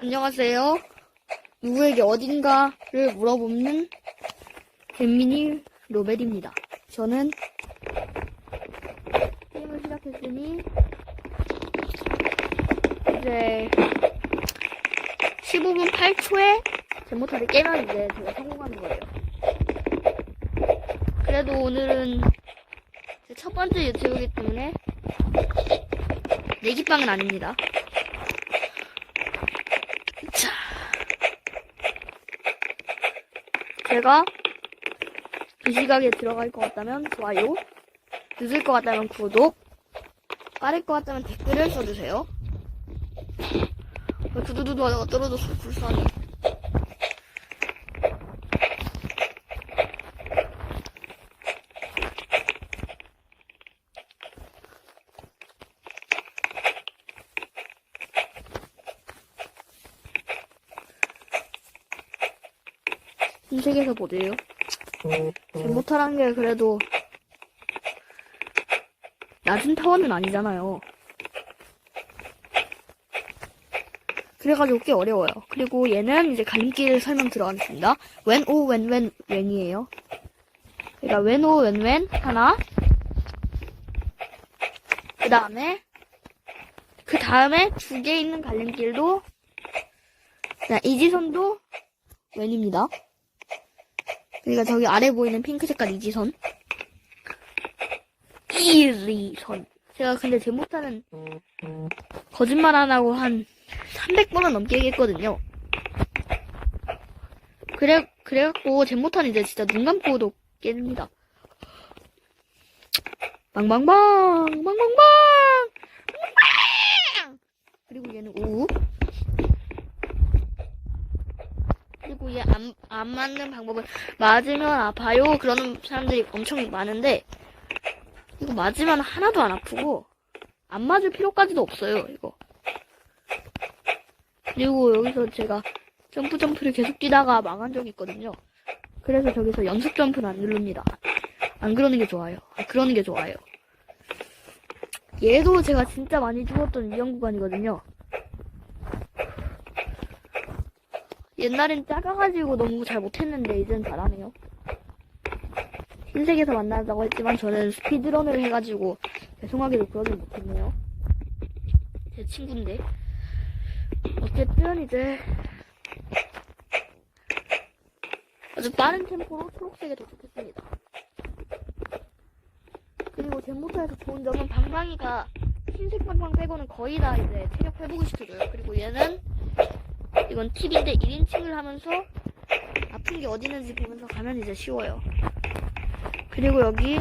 안녕하세요. 누구에게 어딘가를 물어보는 잼민이 로벨입니다. 저는 게임을 시작했으니 이제 15분 8초에 제모타를 깨면 이제 제가 성공하는 거예요. 그래도 오늘은 제 첫 번째 유튜브이기 때문에 내기빵은 아닙니다. 제가 이 시각에 들어갈 것 같다면 좋아요, 늦을 것 같다면 구독, 빠를 것 같다면 댓글을 써주세요. 어, 두두두두 하다가 떨어졌어, 불쌍해. 흰색에서 보세요. 잘못하는 게 그래도 낮은 타워는 아니잖아요. 그래가지고 꽤 어려워요. 그리고 얘는 이제 갈림길 설명 들어가겠습니다. 웬, 오, 웬, 웬, 웬이에요. 그러니까 웬, 오, 웬, 웬 하나. 그 다음에 그 다음에 두 개 있는 갈림길도 자, 이지선도 웬입니다. 그러니까 저기 아래 보이는 핑크 색깔 이지선. 이지선. 제가 근데 제 못하는 거짓말 안 하고 한 300번은 넘게 얘기했거든요. 그래, 그래갖고 제 못하는 이제 진짜 눈 감고도 깹니다. 빵빵빵! 빵빵빵! 빵빵! 그리고 얘는 우. 얘 안, 안 맞는 방법은 맞으면 아파요. 그러는 사람들이 엄청 많은데, 이거 맞으면 하나도 안 아프고, 안 맞을 필요까지도 없어요, 이거. 그리고 여기서 제가 점프 점프를 계속 뛰다가 망한 적이 있거든요. 그래서 저기서 연속 점프는 안 누릅니다. 안 그러는 게 좋아요. 아, 그러는 게 좋아요. 얘도 제가 진짜 많이 죽었던 위험 구간이거든요. 옛날엔 작아가지고 너무 잘 못했는데 이젠 잘하네요. 흰색에서 만나자고 했지만 저는 스피드런을 해가지고 죄송하게도 그러지 못했네요. 제 친구인데. 어쨌든 이제 아주 빠른 템포로 초록색에 도착했습니다. 그리고 젠모타에서 좋은 점은 방방이가 흰색 방방 빼고는 거의 다 이제 체력 회복을 시켜줘요. 그리고 얘는 이건 팁인데 1인칭을 하면서 아픈 게 어디 있는지 보면서 가면 이제 쉬워요. 그리고 여기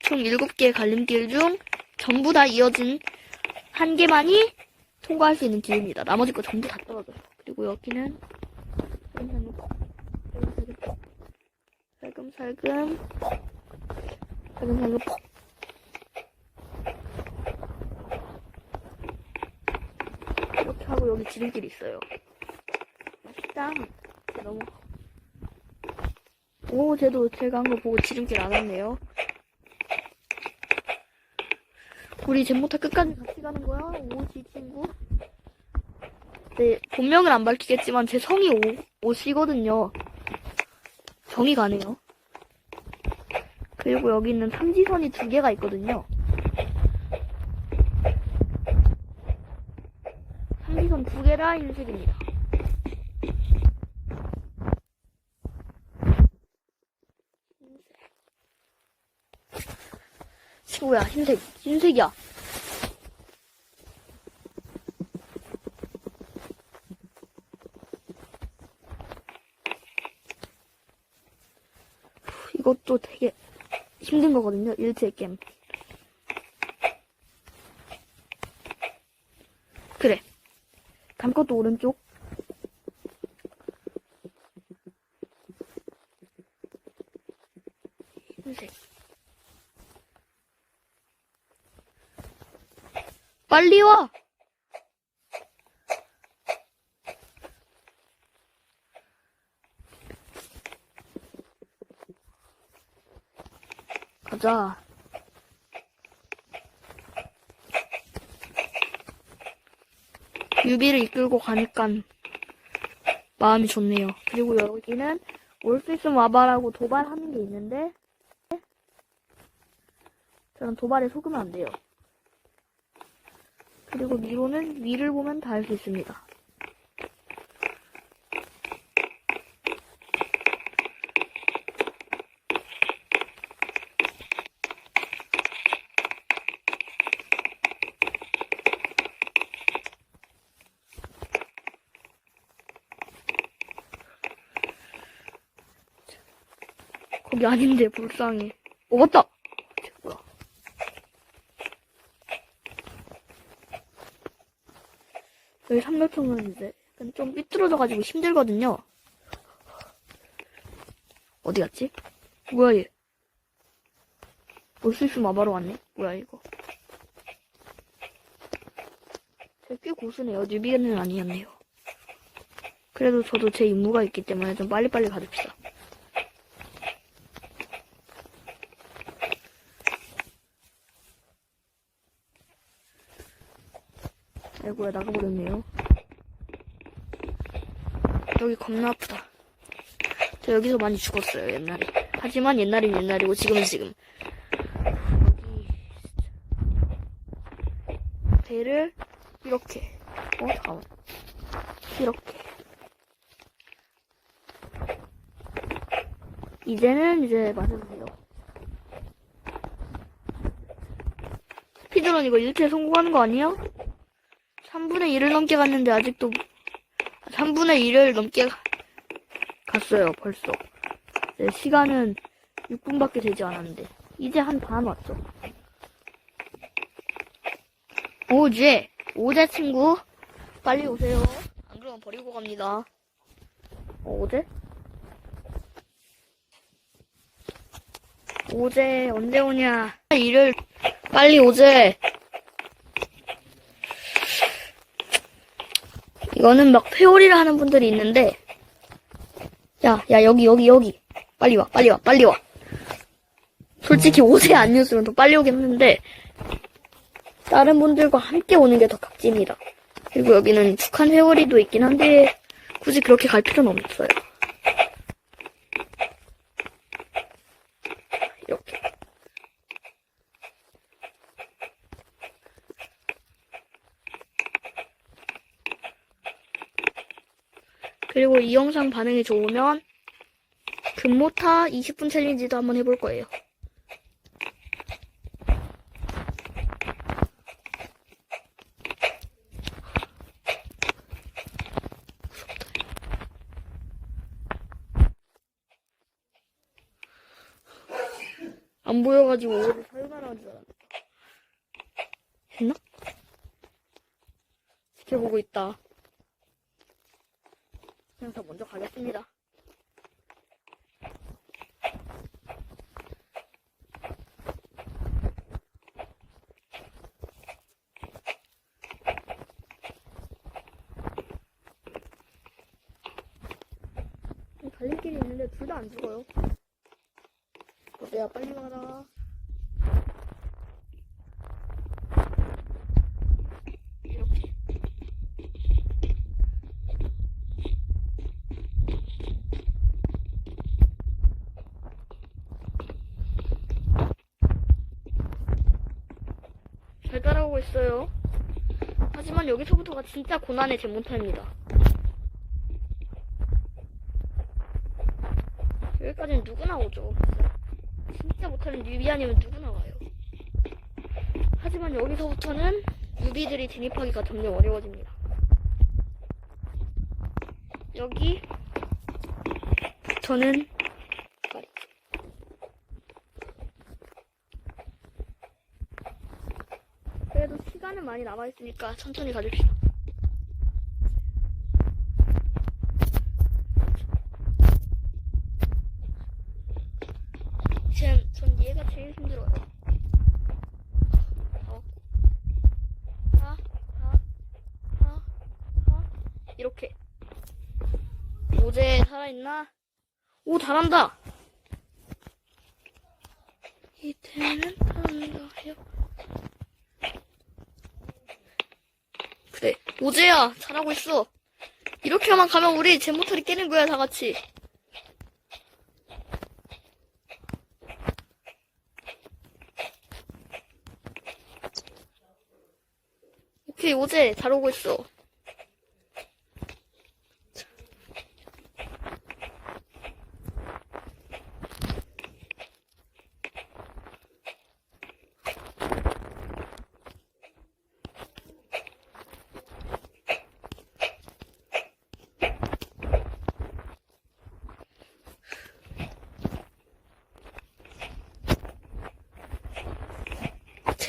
총 7개의 갈림길 중 전부 다 이어진 한 개만이 통과할 수 있는 길입니다. 나머지 거 전부 다 떨어져요. 그리고 여기는 살금살금 퍽, 살금살금 퍽, 살금살금 하고 여기 지름길이 있어요. 맛있다. 너무. 오, 쟤도 제가 한 거 보고 지름길 안 왔네요. 우리 젠모타 끝까지 같이 가는 거야? 오지 친구? 네, 본명을 안 밝히겠지만 제 성이 오, 오시거든요. 정이 가네요. 그리고 여기 있는 삼지선이 두 개가 있거든요. 흰색입니다. 흰색. 친구야, 흰색, 흰색이야. 이것도 되게 힘든 거거든요. 일체 게임. 그래. 것도 오른쪽. 흰색. 빨리 와! 가자. 유비를 이끌고 가니까 마음이 좋네요. 그리고 여기는 올 수 있으면 와봐라고 도발하는 게 있는데 저는 도발에 속으면 안 돼요. 그리고 위로는 위를 보면 다할수 있습니다. 거기 아닌데 불쌍해. 어 맞다. 여기 삼각형은 이제 좀 삐뚤어져가지고 힘들거든요. 어디 갔지? 뭐야 얘? 올수 있으면 마바로 왔네. 뭐야 이거? 쟤꽤 고수네요. 뉴비는 아니었네요. 그래도 저도 제 임무가 있기 때문에 좀 빨리빨리 가줍시다. 아이고야 나가버렸네요. 여기 겁나 아프다. 저 여기서 많이 죽었어요 옛날에. 하지만 옛날은 옛날이고 지금은 지금. 여기 배를 이렇게. 어 잠깐만. 이렇게. 이제는 이제 맞으세요. 피드론 이거 1체 성공하는 거 아니야? 3분의 1을 넘게 갔는데 아직도 3분의 1을 넘게 가- 갔어요 벌써. 네, 시간은 6분밖에 되지 않았는데. 이제 한 반 왔죠 오제 오제 친구. 빨리 오세요. 안 그러면 버리고 갑니다. 어, 오제? 오제 언제 오냐? 일을 빨리 오제 이거는 막 회오리를 하는 분들이 있는데, 야, 야, 여기, 여기, 여기. 빨리 와, 빨리 와, 빨리 와. 솔직히 옷에 아니었으면 더 빨리 오긴 했는데, 다른 분들과 함께 오는 게 더 값집니다. 그리고 여기는 북한 회오리도 있긴 한데, 굳이 그렇게 갈 필요는 없어요. 그리고 이 영상 반응이 좋으면 금모타 20분 챌린지도 한번 해볼 거예요. 안 보여가지고 오늘 사용하라는 줄 알았는데. 했나? 지켜보고 있다. 그냥 더 먼저 가겠습니다. 달릴길이 있는데 둘 다 안 죽어요. 어때야 빨리 가라. 이렇게. 잘 따라오고 있어요. 하지만 여기서부터가 진짜 고난의 제모타입니다. 여기까지는 누구나 오죠. 진짜 못하는 뉴비 아니면 누구나 와요. 하지만 여기서부터는 뉴비들이 진입하기가 점점 어려워집니다. 여기부터는 말이죠. 그래도 시간은 많이 남아있으니까 천천히 가줍시다. 지금 전 얘가 제일 힘들어요. 어. 하, 하, 하, 하. 이렇게. 오제 살아있나? 오, 잘한다! 한다요. 그래, 오재야, 잘하고 있어. 이렇게만 가면 우리 제모터리 깨는 거야, 다 같이. 오케이, 오재, 잘 오고 있어.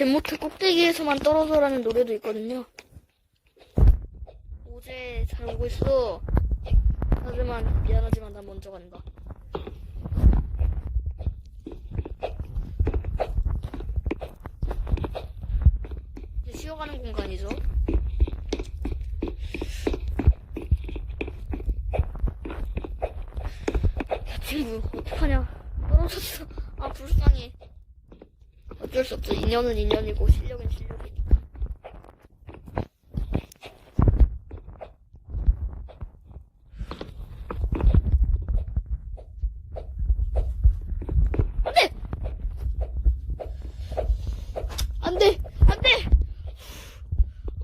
제모트 꼭대기에서만 떨어져라는 노래도 있거든요. 오재 잘 오고 있어. 하지만 미안하지만 난 먼저 간다. 쉬어가는 공간이죠. 야 친구 어떡하냐? 떨어졌어. 아 불쌍해. 어쩔 수 없죠. 인연은 인연이고 실력은 실력이니까. 안돼! 안돼! 안돼!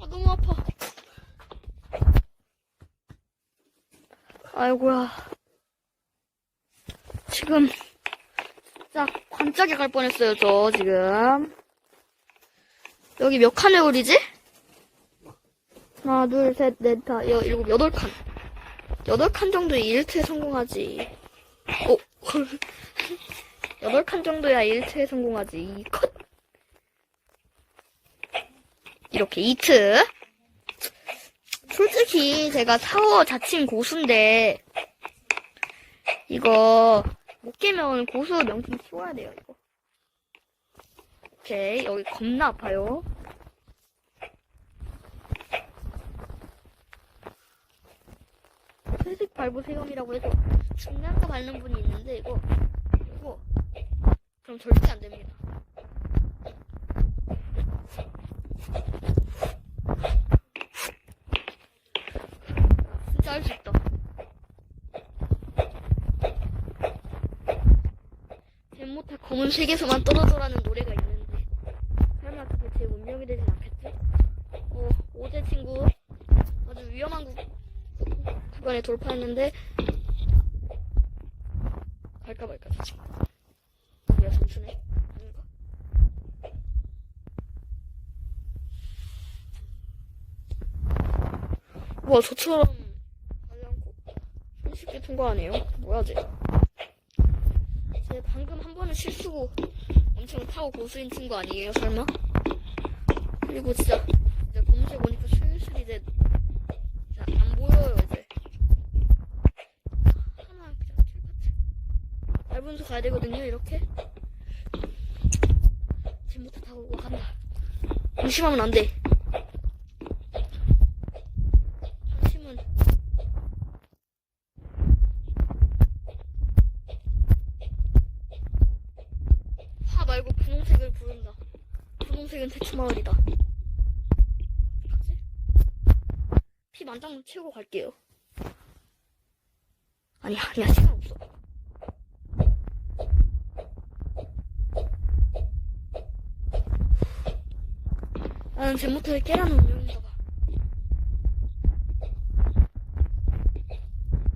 아 너무 아파. 아이고야. 지금 자, 관짝에 갈 뻔했어요, 저, 지금. 여기 몇 칸의 오리지? 하나, 둘, 셋, 넷, 다, 여, 일곱, 여덟 칸. 여덟 칸 정도에 1트에 성공하지. 오. 여덟 칸 정도야 1트에 성공하지. 이 컷. 이렇게 2트. 솔직히 제가 타워 자칭 고수인데, 이거, 못 깨면 고수 명품 키워야 돼요, 이거. 오케이, 여기 겁나 아파요. 회색 발부 세움이라고 해서 중량가 밟는 분이 있는데, 이거, 이거, 그럼 절대 안 됩니다. 진짜 할수 있다. 뱀모타 검은 색에서만 떨어져라는 노래가 있는데 설마 그게 제 운명이 되진 않겠지? 어, 오제 친구 아주 위험한 구, 구간에 돌파했는데 갈까 말까 저 친구 뭐야 선수네? 아닌가? 와 저처럼 가지 않고 손쉽게 통과하네요 뭐야 쟤 제 방금 한 번은 실수고 엄청 타고 고수인 친구 아니에요, 설마? 그리고 진짜 이제 검색 오니까 슬슬 이제 안 보여요, 이제. 하나 그냥 킬파트. 얇은 수 가야 되거든요, 이렇게. 지금부터 타고 간다. 방심하면 안 돼. 방심은 화 말고 분홍색을 부른다. 분홍색은 대추 마을이다. 어떡하지? 피 만장 채우고 갈게요. 아니야, 아니야, 시간 없어. 나는 제모터를 깨라는 운명인가 봐.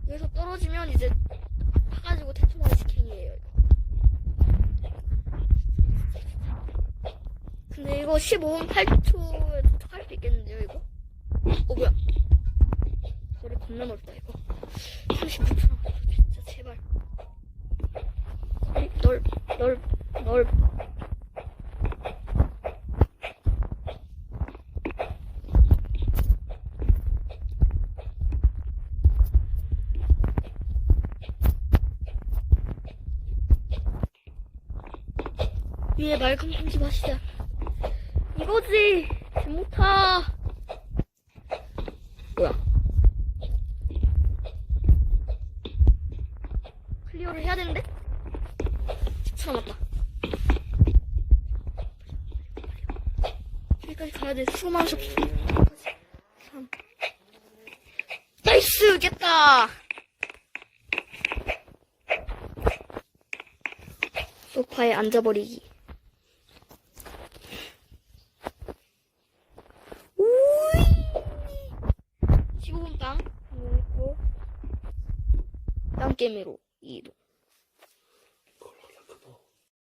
여기서 떨어지면 이제 파가지고 태투마을 직행이에요, 이거. 근데 이거 15분 8초에 도착할 수 있겠는데요, 이거? 어, 뭐야? 거리 겁나 넓다, 이거. 36초 남았어, 진짜, 제발. 거리 넓, 넓, 넓. 위에 맑은 공기 마시자. 이거지! 못타 뭐야? 클리어를 해야 되는데? 10초 남았다. 여기까지 가야 돼. 수고. 3, 나이스 깼다 소파에 앉아버리기 temeroso